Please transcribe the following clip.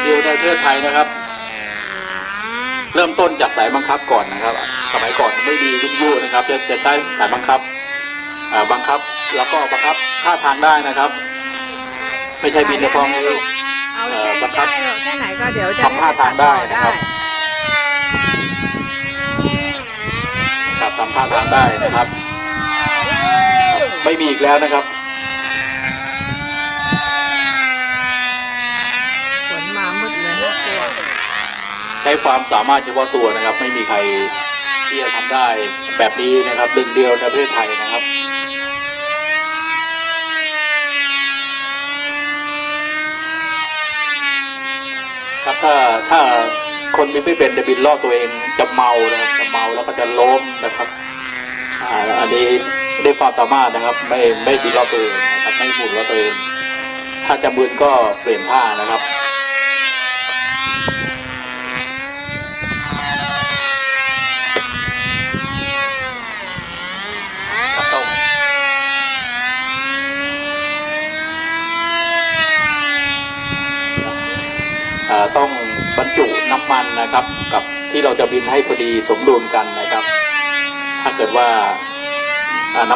เดียวในประเทศไทยนะครับ เริ่มต้นจากสายบังคับก่อนนะครับ สมัยก่อนไม่มีวิทยุนะครับจะจะใช้สายบังคับบังคับแล้วก็บังคับท่าทางได้นะครับ ไม่ใช่บินเฉพาะมือเอาเอ่แค่อบังคับได้แค่ไหนก็เดี๋ยวจะทำท่าทางได้นะครับครับทำท่าทางได้นะครับ ไม่มีอีกแล้วนะครับ ฝนมามืดเลยน่ากลัว ใช้ความสามารถเฉพาะตัวนะครับ ไม่มีใครที่จะทำได้แบบนี้นะครับหนึ่งเดียวในประเทศไทยนะครับครับถ้าถ้าคนบินไม่เป็นจะบินล่อตัวเองจะเมานะครับจะเมาแล้วก็จะล้มนะครับอ่าอันนี้ด้วยความสามารถนะครับ ไม่ไม่บินล่อตัวเองนะครับไม่หมุนล่อตัวเอง ถ้าจะมึนก็เปลี่ยนท่านะครับ ต้องเอ่อ ต้องบรรจุน้ำมันนะครับ กับที่เราจะบินให้พอดีสมดุลกันนะครับ ถ้าเกิดว่าอ่าน้ำ